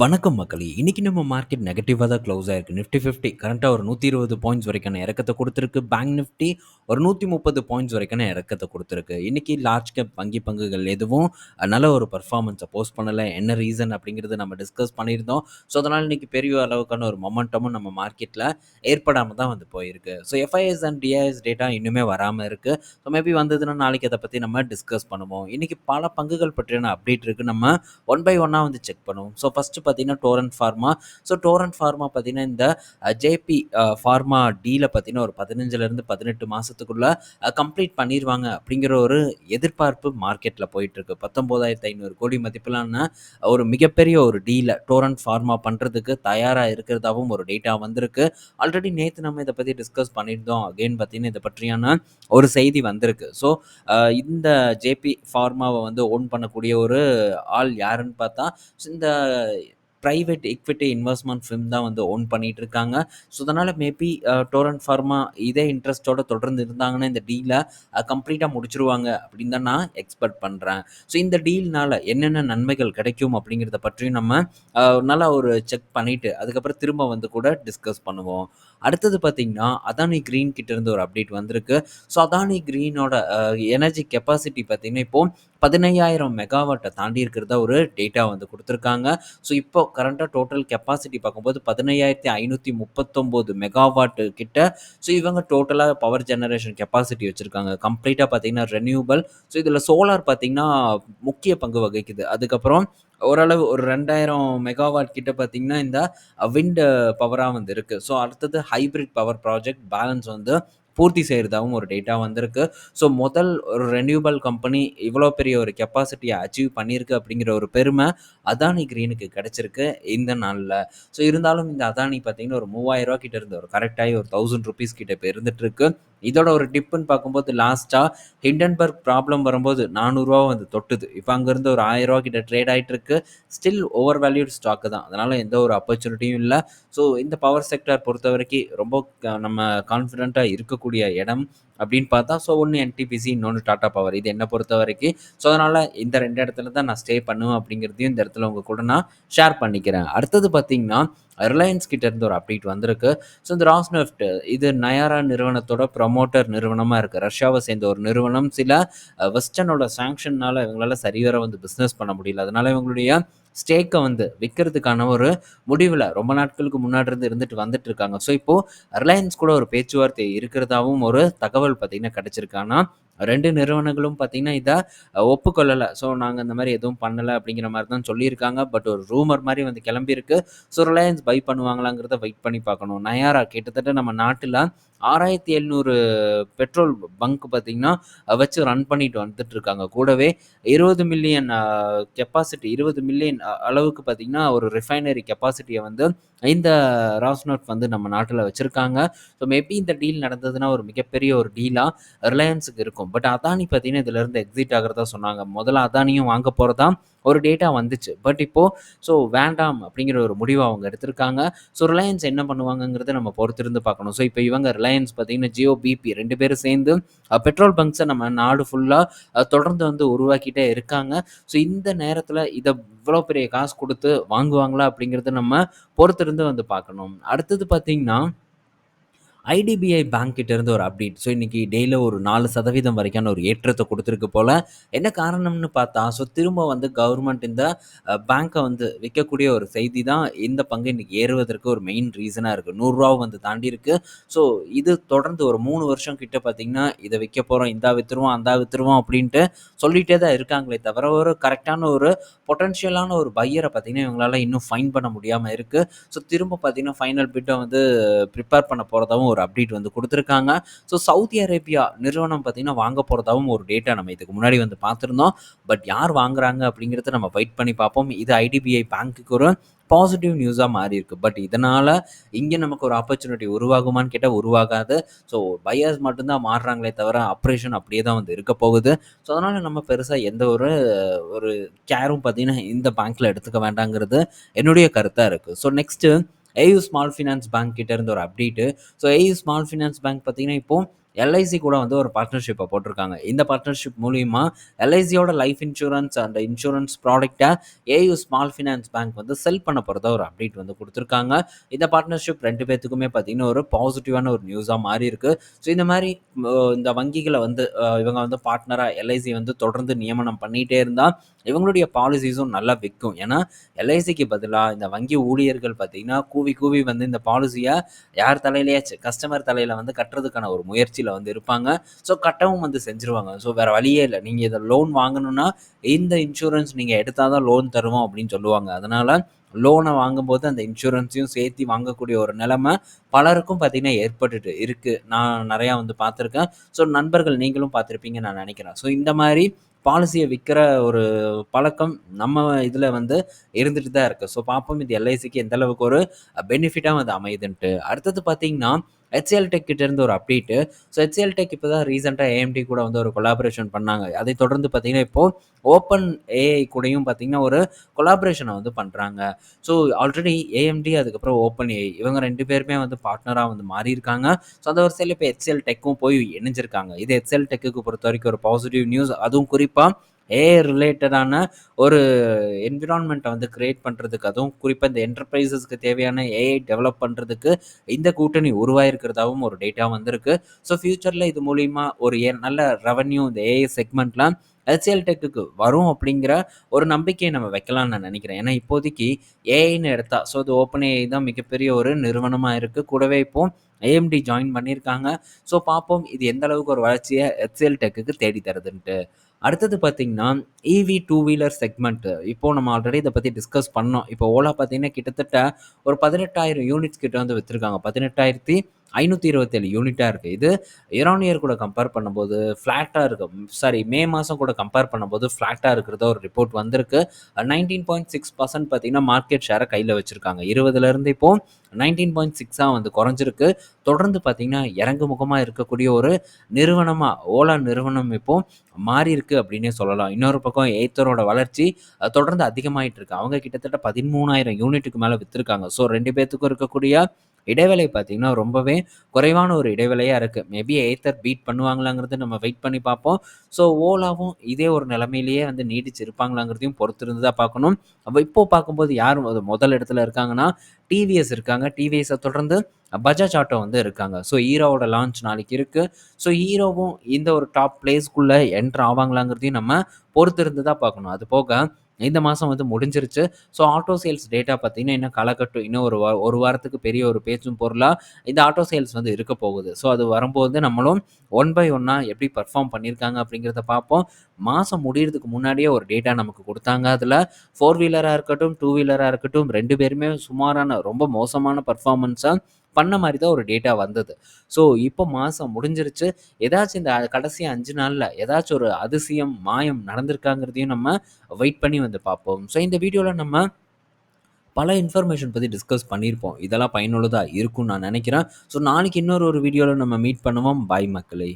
வணக்கம் மக்களே! இன்னைக்கு நம்ம மார்க்கெட் நெகட்டிவாக தான் க்ளோஸ் ஆயிருக்கு. நிஃப்டி ஃபிஃப்டி கரண்ட்டாக ஒரு 120 பாயிண்ட்ஸ் வரைக்கான இறக்கத்தை கொடுத்துருக்கு பேங்க் நிஃப்டி ஒரு 130 பாயிண்ட்ஸ் வரைக்கான இறக்கத்தை கொடுத்துருக்கு இன்னைக்கு லார்ஜ் கேப் வங்கி பங்குகள் எதுவும் நல்ல ஒரு பர்ஃபார்மன்ஸை போஸ்ட் பண்ணலை என்ன ரீசன் அப்படிங்கிறத நம்ம டிஸ்கஸ் பண்ணியிருந்தோம். ஸோ, அதனால் இன்னைக்கு பெரிய அளவுக்கான ஒரு மொமெண்டமும் நம்ம மார்க்கெட்டில் ஏற்படாமல் தான் வந்து போயிருக்கு. So, FIS and DIS data இன்னுமே வராமல் இருக்குது ஸோ, மேபி வந்ததுன்னா நாளைக்கு அதை பற்றி நம்ம டிஸ்கஸ் பண்ணுவோம். இன்னைக்கு பல பங்குகள் பற்றியான அப்டேட் இருக்குது நம்ம ஒன் பை ஒன்னாக வந்து செக் பண்ணுவோம். ஸோ, ஃபஸ்ட்டு பார்த்தீங்கன்னா Torrent Pharma. So, Torrent Pharma பார்த்தீங்கன்னா இந்த ஜேபி ஃபார்மா டீல பார்த்தீங்கன்னா ஒரு பதினஞ்சுலேருந்து பதினெட்டு மாதத்துக்குள்ளே கம்ப்ளீட் பண்ணிடுவாங்க அப்படிங்கிற ஒரு எதிர்பார்ப்பு மார்க்கெட்டில் போயிட்டுருக்கு. 19,500 கோடி மதிப்பிலான ஒரு மிகப்பெரிய ஒரு டீலை டோரன்ட் ஃபார்மா பண்ணுறதுக்கு தயாராக இருக்கிறதாவும் ஒரு டேட்டா வந்திருக்கு. ஆல்ரெடி நேற்று நம்ம இதை பற்றி டிஸ்கஸ் பண்ணியிருந்தோம். அகெயின் பார்த்தீங்கன்னா இதை பற்றியான ஒரு செய்தி வந்திருக்கு. ஸோ, இந்த ஜேபி ஃபார்மாவை வந்து ஓன் பண்ணக்கூடிய ஒரு ஆள் யாருன்னு பார்த்தா, இந்த ப்ரைவேட் எக்விட்டி இன்வெஸ்ட்மெண்ட் ஃபிம் தான் வந்து ஓன் பண்ணிட்டு இருக்காங்க. ஸோ, அதனால் maybe Torrent uh, Torrent Pharma இதே இன்ட்ரெஸ்ட்டோட தொடர்ந்து இருந்தாங்கன்னா இந்த டீலை கம்ப்ளீட்டாக முடிச்சிருவாங்க அப்படின்னு தான் நான் எக்ஸ்பெக்ட் பண்ணுறேன் ஸோ, இந்த டீல்னால் என்னென்ன நன்மைகள் கிடைக்கும் அப்படிங்கிறத பற்றியும் நம்ம uh, நல்லா ஒரு செக் பண்ணிவிட்டு அதுக்கப்புறம் திரும்ப வந்து கூட டிஸ்கஸ் பண்ணுவோம். அடுத்தது பார்த்தீங்கன்னா, அதானி கிரீன் கிட்டேருந்து ஒரு அப்டேட் வந்திருக்கு. ஸோ, அதானி கிரீனோட எனர்ஜி கெப்பாசிட்டி பார்த்தீங்கன்னா, இப்போது பதினையாயிரம் மெகாவாட்டை தாண்டி இருக்கிறதா ஒரு டேட்டா வந்து கொடுத்துருக்காங்க. ஸோ, இப்போ கரண்ட்டாக டோட்டல் கெப்பாசிட்டி பார்க்கும்போது பதினையாயிரத்தி ஐநூற்றி முப்பத்தொம்போது மெகாவாட்டு கிட்ட ஸோ, இவங்க டோட்டலாக பவர் ஜெனரேஷன் கெப்பாசிட்டி வச்சுருக்காங்க. கம்ப்ளீட்டாக பார்த்தீங்கன்னா ரெனியூபல் ஸோ, இதில் சோலார் பார்த்தீங்கன்னா முக்கிய பங்கு வகிக்குது. அதுக்கப்புறம் ஓரளவு ஒரு 2,000 மெகாவாட் கிட்ட பார்த்தீங்கன்னா, இந்த விண்ட் பவராக வந்து இருக்குது ஸோ, அடுத்தது ஹைபிரிட் பவர் ப்ராஜெக்ட் பேலன்ஸ் வந்து பூர்த்தி செய்கிறதாகவும் ஒரு டேட்டா வந்திருக்கு. ஸோ, முதல் ஒரு ரெனியூபிள் கம்பெனி இவ்வளோ பெரிய ஒரு கெப்பாசிட்டியை அச்சீவ் பண்ணியிருக்கு அப்படிங்கிற ஒரு பெருமை அதானி கிரீனுக்கு கிடச்சிருக்கு இந்த நாளில் ஸோ, இருந்தாலும் இந்த அதானி பார்த்தீங்கன்னா ஒரு மூவாயிரம் 3,000 கிட்ட இருந்து ஒரு கரெக்டாகி ஒரு ஒரு ₹1,000 கிட்ட இப்போ இருந்துகிட்ருக்கு இதோட ஒரு டிப்புன்னு பார்க்கும்போது லாஸ்ட்டாக ஹிண்டன்பர்க் ப்ராப்ளம் வரும்போது நானூறுரூவா வந்து தொட்டுது. இப்போ அங்கேருந்து ஒரு ஆயிரரூவா கிட்ட ட்ரேட் ஆயிட்டுருக்கு. ஸ்டில் ஓவர் வேல்யூட் ஸ்டாக்கு தான். அதனால் எந்த ஒரு ஆப்பர்ச்சுனிட்டியும் இல்லை ஸோ, இந்த பவர் செக்டார் பொறுத்தவரைக்கும் ரொம்ப க நம்ம கான்ஃபிடென்ட்டா இருக்கக்கூடிய இடம் அப்படின்னு பார்த்தா, ஸோ ஒன்று என்டிபிசி, இன்னொன்று டாட்டா பவர். இது என்னை பொறுத்த வரைக்கும் ஸோ, அதனால் இந்த ரெண்டு இடத்துல தான் நான் ஸ்டே பண்ணுவேன் அப்படிங்கிறதையும் இந்த இடத்துல உங்கள் கூட நான் ஷேர் பண்ணிக்கிறேன். அடுத்தது பார்த்தீங்கன்னா, ரிலையன்ஸ் கிட்ட இருந்து ஒரு அப்டேட் வந்திருக்கு. ஸோ, இந்த ராஸ்னெஃப்ட் இது நயாரா நிறுவனத்தோட ப்ரமோட்டர் நிறுவனமாக இருக்குது ரஷ்யாவை சேர்ந்த ஒரு நிறுவனம். சில வெஸ்டர்னோட சாங்ஷன்னால இவங்களால சரிவர வந்து பிஸ்னஸ் பண்ண முடியல. அதனால இவங்களுடைய ஸ்டேக்கை வந்து விற்கிறதுக்கான ஒரு முடிவில் ரொம்ப நாட்களுக்கு முன்னாடி இருந்து இருந்துட்டு வந்துட்டு இருக்காங்க. ஸோ, இப்போ ரிலையன்ஸ் கூட ஒரு பேச்சுவார்த்தை இருக்கிறதாவும் ஒரு தகவல் பார்த்தீங்கன்னா கிடைச்சிருக்கு. ஆனா 2 நிறுவனங்களும் பார்த்தீங்கன்னா, இதை ஒப்புக்கொள்ளலை ஸோ, நாங்கள் இந்த மாதிரி எதுவும் பண்ணலை அப்படிங்கிற மாதிரி தான் சொல்லியிருக்காங்க. பட் ஒரு ரூமர் மாதிரி வந்து கிளம்பியிருக்கு. ஸோ, ரிலையன்ஸ் பை பண்ணுவாங்களாங்கிறத வெயிட் பண்ணி பார்க்கணும். நயாரா கிட்டத்தட்ட நம்ம நாட்டில் 6,700 பெட்ரோல் பங்க் பார்த்தீங்கன்னா, வச்சு ரன் பண்ணிட்டு வந்துட்டு இருக்காங்க. கூடவே 20 மில்லியன் கெப்பாசிட்டி 20 மில்லியன் அளவுக்கு பார்த்தீங்கன்னா, ஒரு ரிஃபைனரி கெப்பாசிட்டியை வந்து இந்த ராஸ்நாட் வந்து நம்ம நாட்டில் வச்சுருக்காங்க ஸோ, மேபி இந்த டீல் நடந்ததுன்னா ஒரு மிகப்பெரிய ஒரு டீலாக ரிலையன்ஸுக்கு இருக்கும். பட் அதானி பார்த்தீங்கன்னா, இதுலேருந்து எக்ஸிட் ஆகிறதா சொன்னாங்க. முதல்ல அதானியும் வாங்க போகிறதா ஒரு டேட்டா வந்துச்சு. பட் இப்போது ஸோ, வேண்டாம் அப்படிங்கிற ஒரு முடிவை அவங்க எடுத்திருக்காங்க. ஸோ, ரிலையன்ஸ் என்ன பண்ணுவாங்கங்கிறத நம்ம பொறுத்திருந்து பார்க்கணும். ஸோ, இப்போ இவங்க ரிலையன்ஸ் பார்த்தீங்கன்னா, ஜியோ, பிபி ரெண்டு பேரும் சேர்ந்து பெட்ரோல் பங்க்ஸை நம்ம நாடு ஃபுல்லாக தொடர்ந்து வந்து உருவாக்கிட்டே இருக்காங்க. ஸோ, இந்த நேரத்தில் இதை இவ்வளோ பெரிய காசு கொடுத்து வாங்குவாங்களா அப்படிங்கிறத நம்ம பொறுத்திருந்து வந்து பார்க்கணும். அடுத்தது பார்த்தீங்கன்னா ஐடிபிஐ பேங்க் இருந்து ஒரு அப்டேட். ஸோ, இன்றைக்கி டேல ஒரு நாலு சதவீதம் வரைக்கான ஒரு ஏற்றத்தை கொடுத்துருக்கு போல். என்ன காரணம்னு பார்த்தா, ஸோ திரும்ப வந்து கவர்மெண்ட் இந்த பேங்க்கை வந்து விற்கக்கூடிய ஒரு செய்தி தான் இந்த பங்கு இன்றைக்கி ஏறுவதற்கு ஒரு மெயின் ரீசனாக இருக்குது நூறுரூவாவும் வந்து தாண்டி இருக்குது ஸோ, இது தொடர்ந்து ஒரு மூணு வருஷம் கிட்ட பார்த்தீங்கன்னா, இதை விற்க போகிறோம் இந்தா வித்துருவோம், அந்தா வித்துருவோம் அப்படின்ட்டு சொல்லிகிட்டே தான் இருக்காங்களே தவிர, ஒரு கரெக்டான ஒரு பொட்டன்ஷியலான ஒரு பையரை பார்த்தீங்கன்னா, இவங்களால இன்னும் ஃபைன் பண்ண முடியாமல் இருக்குது ஸோ, திரும்ப பார்த்தீங்கன்னா, ஃபைனல் பிட்டை வந்து ப்ரிப்பேர் பண்ண போகிறதாவும் ஒரு அப்டேட் வந்து கொடுத்துருக்காங்க ஸோ, சவுதி அரேபியா நிறுவனம் பார்த்தீங்கன்னா, வாங்க போகிறதாவும் ஒரு டேட்டா நம்ம இதுக்கு முன்னாடி வந்து பார்த்துருந்தோம் பட் யார் வாங்குறாங்க அப்படிங்கிறத நம்ம வெயிட் பண்ணி பார்ப்போம். இது ஐடிபிஐ பேங்க்குக்கு ஒரு பாசிட்டிவ் நியூஸாக மாறி இருக்கு பட் இதனால் இங்கே நமக்கு ஒரு ஆப்பர்ச்சுனிட்டி உருவாகுமான்னு கேட்டால் உருவாகாது. ஸோ, பையர்ஸ் மட்டும்தான் மாறுறாங்களே தவிர, ஆப்ரேஷன் அப்படியே தான் வந்து இருக்க போகுது. ஸோ, அதனால் நம்ம பெருசாக எந்த ஒரு ஒரு கேரும் பார்த்தீங்கன்னா, இந்த பேங்க்கில் எடுத்துக்க வேண்டாங்கிறது என்னுடைய கருத்தாக இருக்குது so, next AU small finance bank கிட்ட இருந்து ஒரு update. So, AU small finance bank பார்த்தீங்கன்னா, இப்போ எல்ஐசி கூட வந்து ஒரு பார்ட்னர்ஷிப்பை போட்டிருக்காங்க. இந்த பார்ட்னர்ஷிப் மூலிமா எல்ஐசியோட லைஃப் இன்சூரன்ஸ் அந்த இன்சூரன்ஸ் ப்ராடக்டை ஏயு ஸ்மால் ஃபினான்ஸ் பேங்க் வந்து செல் பண்ண போகிறதா ஒரு அப்டேட் வந்து கொடுத்துருக்காங்க. இந்த பார்ட்னர்ஷிப் ரெண்டு பேர்த்துக்குமே பார்த்தீங்கன்னா ஒரு பாசிட்டிவான ஒரு நியூஸாக மாறி இருக்கு. ஸோ இந்த மாதிரி இந்த வங்கிகளை வந்து இவங்க வந்து பார்ட்னராக எல்ஐசி வந்து தொடர்ந்து நியமனம் பண்ணிகிட்டே இருந்தால் இவங்களுடைய பாலிசிஸும் நல்லா விற்கும். ஏன்னா எல்ஐசிக்கு பதிலாக இந்த வங்கி ஊழியர்கள் பார்த்தீங்கன்னா கூவி கூவி வந்து இந்த பாலிசியை யார் தலையிலேயாச்சும் கஸ்டமர் தலையில் வந்து கட்டுறதுக்கான ஒரு முயற்சியில் வந்து இருப்பாங்க. ஸோ கட்டவும் வந்து செஞ்சுருவாங்க. ஸோ வேறு வழியே இல்லை. நீங்கள் இதை லோன் வாங்கணும்னா இந்த இன்சூரன்ஸ் நீங்கள் எடுத்தால் தான் லோன் தருவோம் அப்படின்னு சொல்லுவாங்க. அதனால் லோனை வாங்கும்போது அந்த இன்சூரன்ஸையும் சேர்த்து வாங்கக்கூடிய ஒரு நிலைமை பலருக்கும் பார்த்திங்கன்னா ஏற்பட்டுட்டு இருக்குது நான் நிறையா வந்து பார்த்துருக்கேன். ஸோ நண்பர்கள் நீங்களும் பார்த்துருப்பீங்க நான் நினைக்கிறேன். ஸோ இந்த மாதிரி பாலிசியை விற்கிற ஒரு பழக்கம் நம்ம இதில் வந்து இருந்துட்டு தான் இருக்குது ஸோ பார்ப்போம். இது எல்ஐசிக்கு எந்த அளவுக்கு ஒரு பெனிஃபிட்டாக அது அமையுதுன்ட்டு. அடுத்தது பார்த்தீங்கன்னா ஹெச்எல் டெக் இருந்து ஒரு அப்டேட்டு ஸோ ஹெச்எல் டெக் இப்போ தான் ரீசெண்டாக ஏஎம்டி கூட வந்து ஒரு கொலாபரேஷன் பண்ணாங்க. அதை தொடர்ந்து பார்த்தீங்கன்னா இப்போது ஓப்பன் ஏஐ கூடயும் பார்த்தீங்கன்னா ஒரு கொலாபரேஷனை வந்து பண்ணுறாங்க ஸோ ஆல்ரெடி ஏஎம்டி அதுக்கப்புறம் ஓப்பன் ஏஐ இவங்க ரெண்டு பேருமே வந்து பார்ட்னராக வந்து மாறி இருக்காங்க ஸோ அந்த வரிசையில் இப்போ ஹெச்எல் டெக்கும் போய் இணைஞ்சிருக்காங்க. இது ஹெச்எல் டெக்குக்கு பொறுத்த வரைக்கும் ஒரு பாசிட்டிவ் நியூஸ் அதுவும் குறிப்பாக ஏஐ ரிலேட்டடான ஒரு என்விரான்மெண்ட்டை வந்து கிரியேட் பண்ணுறதுக்கு அதுவும் குறிப்பாக இந்த என்டர்பிரைசஸ்க்கு தேவையான ஏஐ டெவலப் பண்ணுறதுக்கு இந்த கூட்டணி உருவாயிருக்கிறதாகவும் ஒரு டேட்டா வந்திருக்கு. ஸோ ஃப்யூச்சரில் இது மூலிமா ஒரு ஏ- நல்ல ரெவன்யூ இந்த ஏஐ செக்மெண்ட்லாம் ஹெச்எல் டெக்குக்கு வரும் அப்படிங்கிற ஒரு நம்பிக்கையை நம்ம வைக்கலாம்னு நான் நினைக்கிறேன். ஏன்னா இப்போதைக்கு ஏஐன்னு எடுத்தா ஸோ அது ஓப்பன் ஏஐ தான் மிகப்பெரிய ஒரு நிறுவனமாக இருக்குது கூடவே இப்போ ஏஎம்டி ஜாயின் பண்ணியிருக்காங்க. ஸோ பார்ப்போம் இது எந்த அளவுக்கு ஒரு வளர்ச்சியை ஹெச்எல் டெக்குக்கு தேடி தருதுன்ட்டு. அடுத்தது பார்த்தீங்கன்னா இவி டூ வீலர் செக்மெண்ட்டு இப்போது நம்ம ஆல்ரெடி இதை பற்றி டிஸ்கஸ் பண்ணோம். இப்போ ஓலா பார்த்தீங்கன்னா கிட்டத்தட்ட ஒரு பதினெட்டாயிரம் யூனிட்ஸ் கிட்ட வந்து விற்றுருக்காங்க பதினெட்டாயிரத்தி ஐநூற்றி இருபத்தேழு யூனிட்டாக இருக்குது இது இயர் இயர் கூட கம்பேர் பண்ணும்போது ஃப்ளாட்டாக இருக்கு. சாரி மே மாதம் கூட கம்பேர் பண்ணும்போது ஃப்ளாட்டாக இருக்கிறத ஒரு ரிப்போர்ட் வந்திருக்கு. நைன்டீன் பாயிண்ட் சிக்ஸ் பர்சன்ட் பார்த்தீங்கன்னா மார்க்கெட் ஷேரை கையில் வச்சுருக்காங்க. இருபதுலேருந்து இப்போது நைன்டீன் பாயிண்ட் சிக்ஸாக வந்து குறைஞ்சிருக்கு. தொடர்ந்து பார்த்தீங்கன்னா இறங்கு முகமாக இருக்கக்கூடிய ஒரு நிறுவனமாக ஓலா நிறுவனம் இப்போ மாறி இருக்கு அப்படின்னே சொல்லலாம். இன்னொரு பக்கம் ஏத்தரோட வளர்ச்சி தொடர்ந்து அதிகமாயிட்டு இருக்கு. அவங்க கிட்டத்தட்ட பதிமூணாயிரம் யூனிட்டுக்கு மேலே விற்றுருக்காங்க ஸோ ரெண்டு பேர்த்துக்கும் இருக்கக்கூடிய இடைவேளை பார்த்தீங்கன்னா ரொம்பவே குறைவான ஒரு இடைவேளையாக இருக்குது மேபி ஏத்தர் பீட் பண்ணுவாங்களாங்கிறது நம்ம வெயிட் பண்ணி பார்ப்போம். ஸோ ஓலாவும் இதே ஒரு நிலமையிலேயே வந்து நீடிச்சு இருப்பாங்களாங்கிறதையும் பொறுத்திருந்து தான் பார்க்கணும். அப்போ இப்போ பார்க்கும்போது யார் அது முதல் இடத்துல இருக்காங்கன்னா டிவிஎஸ் இருக்காங்க. டிவிஎஸை தொடர்ந்து பஜாஜ் ஆட்டோ வந்து இருக்காங்க. ஸோ ஹீரோவோட லான்ச் நாளைக்கு இருக்குது ஸோ ஹீரோவும் இந்த ஒரு டாப் பிளேஸ்க்குள்ளே என்ட்ரு ஆவாங்களாங்கிறதையும் நம்ம பொறுத்திருந்து தான் பார்க்கணும். அது போக இந்த மாதம் வந்து முடிஞ்சிருச்சு. ஸோ ஆட்டோ சேல்ஸ் டேட்டா பார்த்தீங்கன்னா இன்னும் களைக்கட்டும் இன்னும் ஒரு வா ஒரு வாரத்துக்கு பெரிய ஒரு பேச்சும் பொருளாக இந்த ஆட்டோ சேல்ஸ் வந்து இருக்க போகுது. ஸோ அது வரும்போது நம்மளும் ஒன் பை ஒன்னாக எப்படி பர்ஃபார்ம் பண்ணியிருக்காங்க அப்படிங்கிறத பார்ப்போம். மாதம் முடியறதுக்கு முன்னாடியே ஒரு டேட்டா நமக்கு கொடுத்தாங்க. அதில் ஃபோர் வீலராக இருக்கட்டும் டூ வீலராக இருக்கட்டும் ரெண்டு பேருமே சுமாரான ரொம்ப மோசமான பர்ஃபார்மன்ஸாக பண்ண மாதிரி தான் ஒரு டேட்டா வந்தது. ஸோ இப்போ மாதம் முடிஞ்சிருச்சு. ஏதாச்சும் இந்த கடைசி அஞ்சு நாளில் ஏதாச்சும் ஒரு அதிசயம் மாயம் நடந்திருக்காங்கிறதையும் நம்ம வெயிட் பண்ணி வந்து பார்ப்போம். ஸோ இந்த வீடியோவில் நம்ம பல இன்ஃபர்மேஷன் பற்றி டிஸ்கஸ் பண்ணியிருப்போம். இதெல்லாம் பயனுள்ளதாக இருக்கும்னு நான் நினைக்கிறேன். ஸோ நாளைக்கு இன்னொரு ஒரு வீடியோவில் நம்ம மீட் பண்ணுவோம். பாய் மக்களே.